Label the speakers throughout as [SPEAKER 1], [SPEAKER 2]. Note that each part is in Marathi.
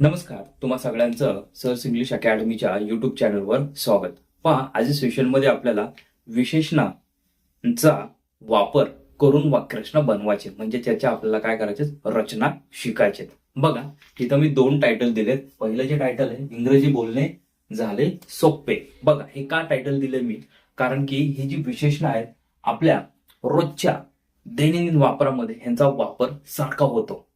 [SPEAKER 1] नमस्कार तुम्हा सगळ्यांचं सर्स इंग्लिश अकॅडमीच्या युट्यूब चॅनलवर स्वागत. पहा आज सेशनमध्ये आपल्याला विशेषणाचा वापर करून वाक्यरचना बनवायचे म्हणजे त्याच्या आपल्याला काय करायचे रचना शिकायचे बघा इथं मी दोन टायटल दिलेत. पहिलं जे टायटल आहे इंग्रजी बोलणे झाले सोपे. बघा हे का टायटल दिले मी? कारण की ही जी विशेषणं आहेत आपल्या रोजच्या दैनंदिन वापरामध्ये ह्यांचा वापर सारखा होतो.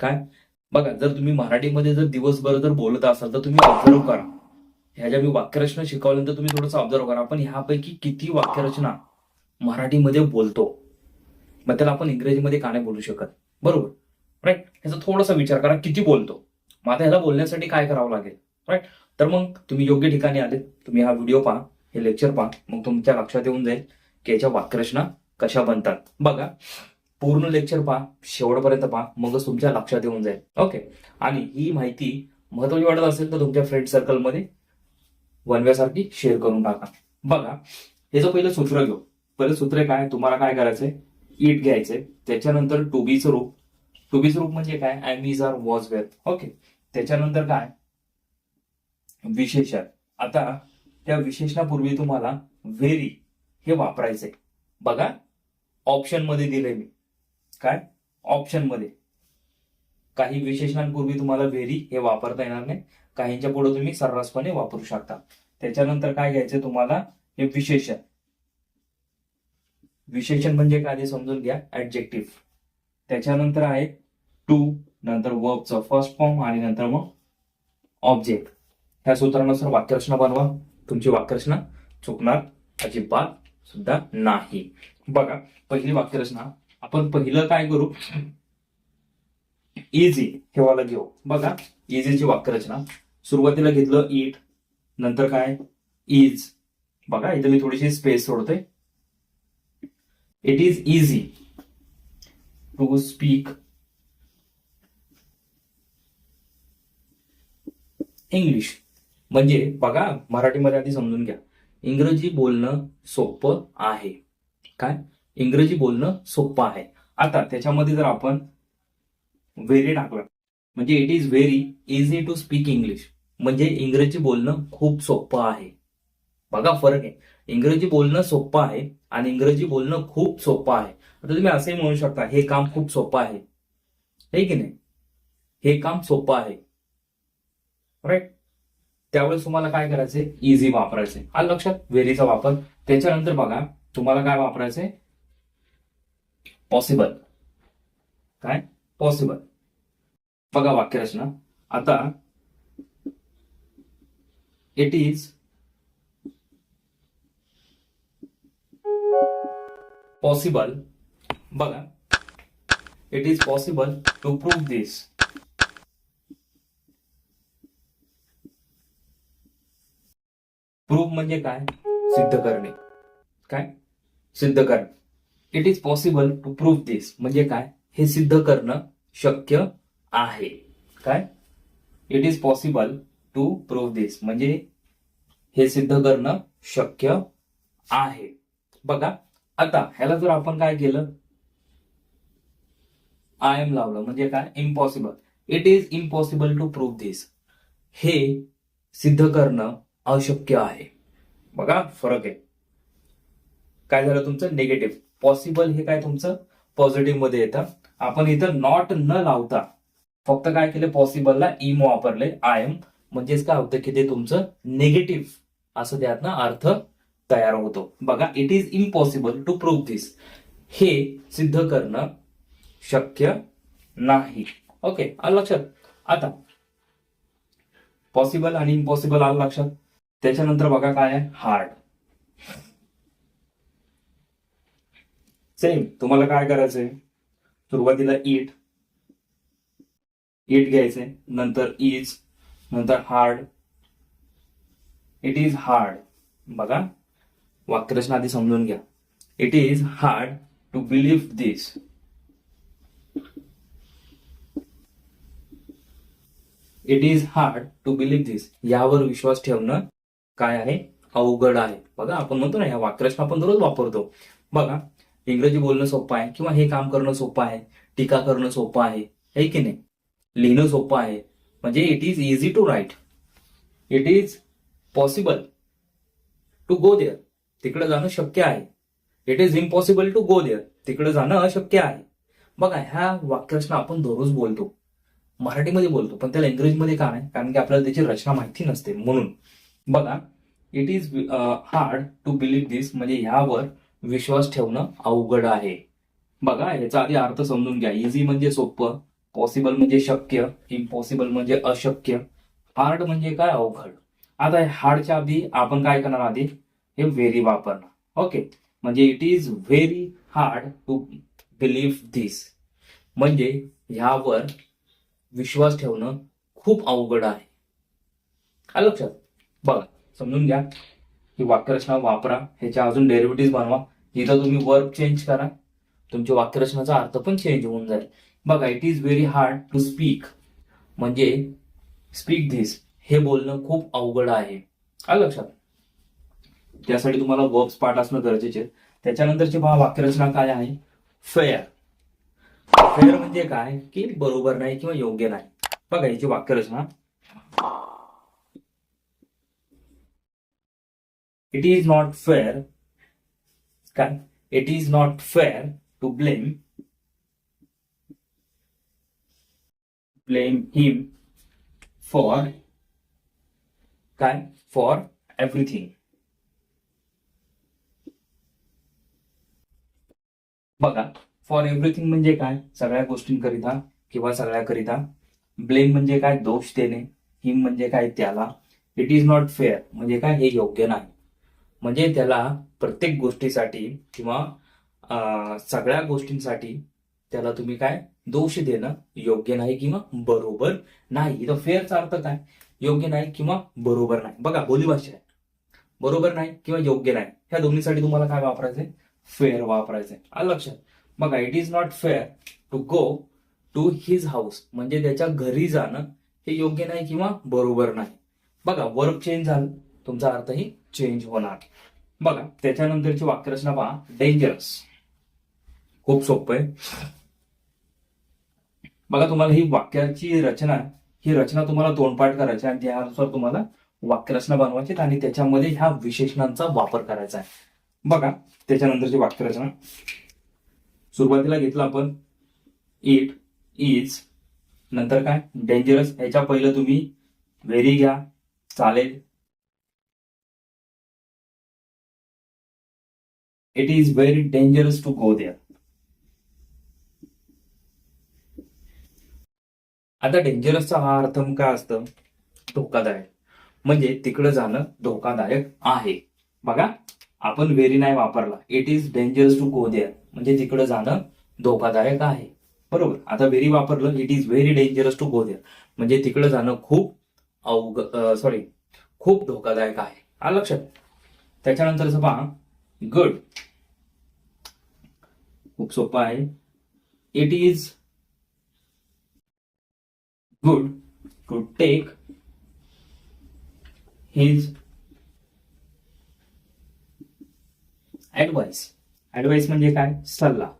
[SPEAKER 1] काय? बघा जर तुम्ही मराठीमध्ये जर दिवसभर जर बोलत असाल तर तुम्ही ऑब्झर्व करा. ह्या ज्या मी वाक्यरचना शिकवल्यानंतर तुम्ही थोडंसं ऑब्झर्व करा. आपण ह्यापैकी किती वाक्यरचना मराठीमध्ये बोलतो मग त्याला आपण इंग्रजीमध्ये का नाही बोलू शकत? बरोबर? राईट ह्याचा थोडासा विचार करा किती बोलतो? मग आता ह्याला बोलण्यासाठी काय करावं लागेल? राईट तर मग तुम्ही योग्य ठिकाणी आले तुम्ही हा व्हिडिओ पहा हे लेक्चर पहा मग तुमच्या लक्षात येऊन जाईल की याच्या वाक्यरचना कशा बनतात. बघा पूर्ण लेक्चर पहा शेवटपर्यंत पहा मगच तुमच्या लक्षात येऊन जाईल. ओके आणि ही माहिती महत्वाची वाटत असेल तर तुमच्या फ्रेंड सर्कलमध्ये वनव्यासारखी शेअर करून टाका. बघा याचं पहिलं सूत्र घेऊ. पहिलं सूत्र काय? तुम्हाला काय करायचंय? इट घ्यायचंय. त्याच्यानंतर टू बीचं रूप. टू बीचं रूप म्हणजे काय? आय मीज आर वॉज वेअर ओके त्याच्यानंतर काय? विशेषण. आता त्या विशेषणापूर्वी तुम्हाला व्हेरी हे वापरायचंय. बघा ऑप्शनमध्ये दिलंय मी. काय? ऑप्शनमध्ये काही विशेषणांपूर्वी तुम्हाला व्हेरी हे वापरता येणार नाही. काहींच्या पुढे तुम्ही सर्रासपणे वापरू शकता. त्याच्यानंतर काय घ्यायचं तुम्हाला? हे विशेषण. विशेषण म्हणजे काय? ते समजून घ्या. ऍडजेक्टिव्ह त्याच्यानंतर आहे टू नंतर वर्बचं फर्स्ट फॉर्म आणि नंतर मग ऑब्जेक्ट ह्या सूत्रानुसार वाक्यरचना बनवा. तुमची वाक्यरचना चुकणार अजिबात सुद्धा नाही. बघा पहिली वाक्यरचना आपण पहिलं काय करू? इझी ठेवायला घेऊ. बघा इझीची वाक्यरचना. सुरुवातीला घेतलं इट नंतर काय? इज बघा इथे मी थोडीशी स्पेस सोडते it is easy to speak English म्हणजे बघा मराठीमध्ये आधी समजून घ्या. इंग्रजी बोलणं सोपं आहे. काय? इंग्रजी बोलणं सोपं आहे. आता त्याच्यामध्ये जर आपण व्हेरी टाकलं म्हणजे it is very easy to speak English म्हणजे इंग्रजी बोलणं खूप सोपं आहे. बघा फरक आहे. इंग्रजी बोलणं सोपं आहे आणि इंग्रजी बोलणं खूप सोपं आहे. आता तुम्ही असंही म्हणू शकता हे काम खूप सोपं आहे. हे की नाही? हे काम सोपं आहे. राईट त्यावेळेस तुम्हाला काय करायचंय? इझी वापरायचे आलं लक्षात व्हेरीचा वापर. त्याच्यानंतर बघा तुम्हाला काय वापरायचंय? पॉसिबल काय? पॉसिबल बघा वाक्यरचना. आता इट इज पॉसिबल बघा. It is possible to prove this prove म्हणजे काय? सिद्ध करणे. काय? सिद्ध करणे. It is possible to prove this म्हणजे काय? हे सिद्ध करणं शक्य आहे. काय? It is possible to prove this म्हणजे हे सिद्ध करणं शक्य आहे. बघा आता ह्याला जर आपण काय केलं? आय एम लावलं. म्हणजे काय? Impossible it is impossible to prove this हे सिद्ध करणं अशक्य आहे. बघा फरक आहे. काय झालं तुमचं? निगेटिव्ह पॉसिबल हे काय तुमचं? पॉझिटिव्हमध्ये येतं. आपण इथं नॉट न लावता फक्त काय केलं? पॉसिबलला इम वापरले. आय एम म्हणजेच काय होतं? की ते तुमचं निगेटिव्ह असं त्यातनं अर्थ तयार होतो. बघा it is impossible to prove this हे सिद्ध करणं शक्य नाही. ओके आलं लक्षात? आता पॉसिबल आणि इम्पॉसिबल आलं लक्षात. त्याच्यानंतर बघा काय आहे? हार्ड सेम तुम्हाला काय करायचंय? सुरुवातीला इट इट घ्यायचंय नंतर इज नंतर हार्ड इट इज हार्ड बघा वाक्यरचना आधी समजून घ्या. It is hard to believe this it is hard to believe this यावर विश्वास ठेवणं काय आहे? अवघड आहे. बघा आपण म्हणतो ना ह्या वाक्यरचना आपण दररोज वापरतो. बघा इंग्रजी बोलणं सोपं आहे किंवा हे काम करणं सोपं आहे टीका करणं सोपं आहे है की नाही? लिहिणं सोपं आहे. म्हणजे it is easy to write it is possible to go there तिकडे जाणं शक्य आहे. It is impossible to go there तिकडे जाणं अशक्य आहे. बघा ह्या वाक्यरचना आपण दररोज बोलतो. मराठीमध्ये बोलतो पण त्याला इंग्रजीमध्ये का नाही? कारण की आपल्याला त्याची रचना माहिती नसते. म्हणून बघा it is hard to believe this म्हणजे ह्यावर विश्वास ठेवणं अवघड आहे. बघा ह्याचा आधी अर्थ समजून घ्या. इझी म्हणजे सोपं पॉसिबल म्हणजे शक्य इम्पॉसिबल म्हणजे अशक्य हार्ड म्हणजे काय अवघड. आता हार्डच्या आधी आपण काय करणार आधी? हे व्हेरी वापरणार. ओके म्हणजे it is very hard to believe this म्हणजे ह्यावर विश्वास ठेवणं खूप अवघड आहे. लक्षात? बघा समजून घ्या. ही वाक्यरचना वापरा. ह्याच्या अजून डेरिव्हेटिव्ह बनवा. इथं तुम्ही वर्क चेंज करा. तुमच्या वाक्यरचनाचा अर्थ पण चेंज होऊन जाईल. बघा it is very hard to speak म्हणजे स्पीक धिस हे बोलणं खूप अवघड आहे. आलं लक्षात? त्यासाठी तुम्हाला वर्ब्स पाठ असणं गरजेचे त्याच्यानंतरची पहा वाक्यरचना काय आहे? फेअर फेअर म्हणजे काय? की बरोबर नाही किंवा योग्य नाही. बघा याची वाक्यरचना. नॉट फेअर काय it is not fair to blame blame him for काय फॉर एव्हरीथिंग बघा फॉर एव्हरीथिंग म्हणजे काय? सगळ्या गोष्टींकरिता किंवा सगळ्याकरिता ब्लेम म्हणजे काय? दोष देणे. हिम म्हणजे काय? त्याला. इट इज़ नॉट फेअर म्हणजे काय? हे योग्य नाही. म्हणजे त्याला प्रत्येक गोष्टीसाठी किंवा सगळ्या गोष्टींसाठी त्याला तुम्ही काय? दोष देणं योग्य नाही किंवा बरोबर नाही. इथं फेअरचा अर्थ काय? योग्य नाही किंवा बरोबर नाही. बघा बोलीभाषा आहे. बरोबर नाही किंवा योग्य नाही. ह्या दोन्हीसाठी तुम्हाला काय वापरायचंय? फेअर वापरायचंय. आलं लक्षात? बघा it is not fair to go to his house म्हणजे त्याच्या घरी जाणं हे योग्य नाही किंवा बरोबर नाही. बघा वर्क चेंज झालं. तुमचा अर्थही चेंज होणार. बघा त्याच्यानंतरची वाक्यरचना पहा. डेंजरस खूप सोपं आहे. बघा तुम्हाला ही वाक्याची रचना ही रचना तुम्हाला तोंडपाठ करायची आणि त्यानुसार तुम्हाला वाक्यरचना बनवायची आणि त्याच्यामध्ये ह्या विशेषणांचा वापर करायचा आहे. बघा त्याच्यानंतरची वाक्यरचना. सुरुवातीला घेतलं आपण. इट इज नंतर काय? डेंजरस याच्या पहिलं तुम्ही व्हेरी घ्या. चालेल. It is very dangerous to go there. आता डेंजरसचा हा अर्थ काय असतं? धोकादायक. म्हणजे तिकडे जाणं धोकादायक आहे. बघा आपण व्हेरी नाही वापरला. It is dangerous to go there म्हणजे तिकडे जाणं धोकादायक आहे. बरोबर? आता व्हेरी वापरलं it is very dangerous to go there म्हणजे तिकडे जाणं खूप अवघ सॉरी खूप धोकादायक आहे. आ लक्षात. त्याच्यानंतरच पहा गुड खूप सोपं आहे. It is good to take his advice advice म्हणजे काय? सल्ला.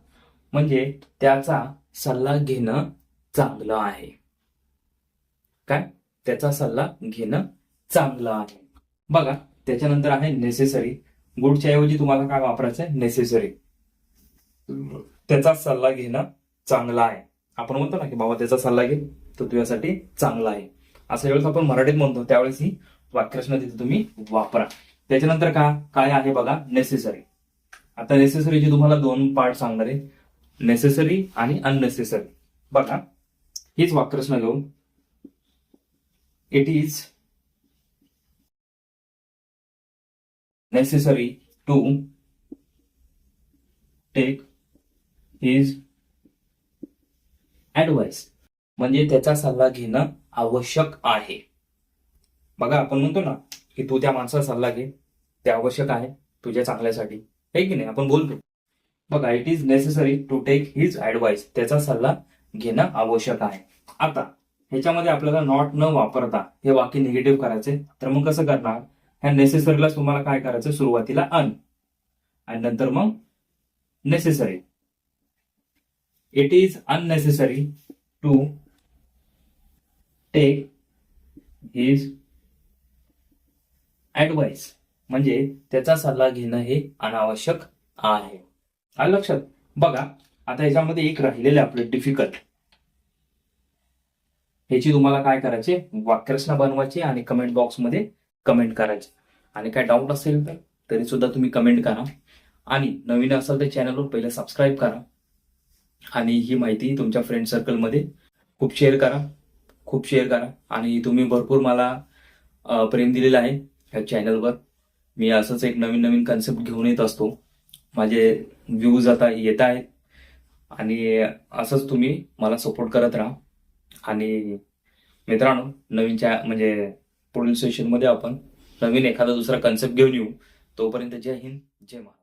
[SPEAKER 1] म्हणजे त्याचा सल्ला घेणं चांगलं आहे. काय? त्याचा सल्ला घेणं चांगलं आहे. बघा त्याच्यानंतर आहे नेसेसरी गुडच्या ऐवजी तुम्हाला काय वापरायचं आहे नेसेसरी त्याचा सल्ला घेणं चांगला आहे. आपण म्हणतो ना की बाबा त्याचा सल्ला घे तो तुझ्यासाठी चांगला आहे. असं वेळेस आपण मराठीत म्हणतो त्यावेळेस ही वाक्यरचना तिथे तुम्ही वापरा. त्याच्यानंतर का काय आहे बघा नेसेसरी आता नेसेसरीचे तुम्हाला दोन पार्ट सांगणार आहे. नेसेसरी आणि अननेसेसरी बघा हीच वाक्यरचना घेऊन. It is necessary to take his advice म्हणजे त्याचा सल्ला घेणं आवश्यक आहे. बघा आपण म्हणतो ना की तू त्या माणसाचा सल्ला घे. ते आवश्यक आहे तुझ्या चांगल्यासाठी. आहे की नाही? आपण बोलतो. बघा it is necessary to take his advice त्याचा सल्ला घेणं आवश्यक आहे. आता ह्याच्यामध्ये आपल्याला नॉट न वापरता हे वाक्य निगेटिव्ह करायचे तर मग कसं करणार? ह्या नेसेसरीला तुम्हाला काय करायचं? सुरुवातीला अन आणि नंतर मग necessary it is unnecessary to take his advice म्हणजे त्याचा सल्ला घेणं हे अनावश्यक आहे. आलं लक्षात? बघा आता याच्यामध्ये एक राहिलेलं आपलं डिफिकल्ट ह्याची तुम्हाला काय करायचे? वाक्यरचना बनवायची आणि कमेंट बॉक्समध्ये कमेंट करायचे. आणि काय डाऊट असेल तर तरी सुद्धा तुम्ही कमेंट करा. आणि नवीन असाल तर चॅनलवर पहिले सबस्क्राईब करा. आणि ही माहिती तुमच्या फ्रेंड सर्कलमध्ये खूप शेअर करा खूप शेअर करा. आणि तुम्ही भरपूर मला प्रेम दिलेलं आहे ह्या चॅनलवर मी असंच एक नवीन नवीन कन्सेप्ट घेऊन येत असतो. माझे व्ह्यूज आता येत आहेत. आणि असंच तुम्ही मला सपोर्ट करत राहा. आणि मित्रांनो नवीनच्या म्हणजे पुढील सेशनमध्ये आपण नवीन एखादा दुसरा कन्सेप्ट घेऊन येऊ. तोपर्यंत जय हिंद जय महाराष्ट्र.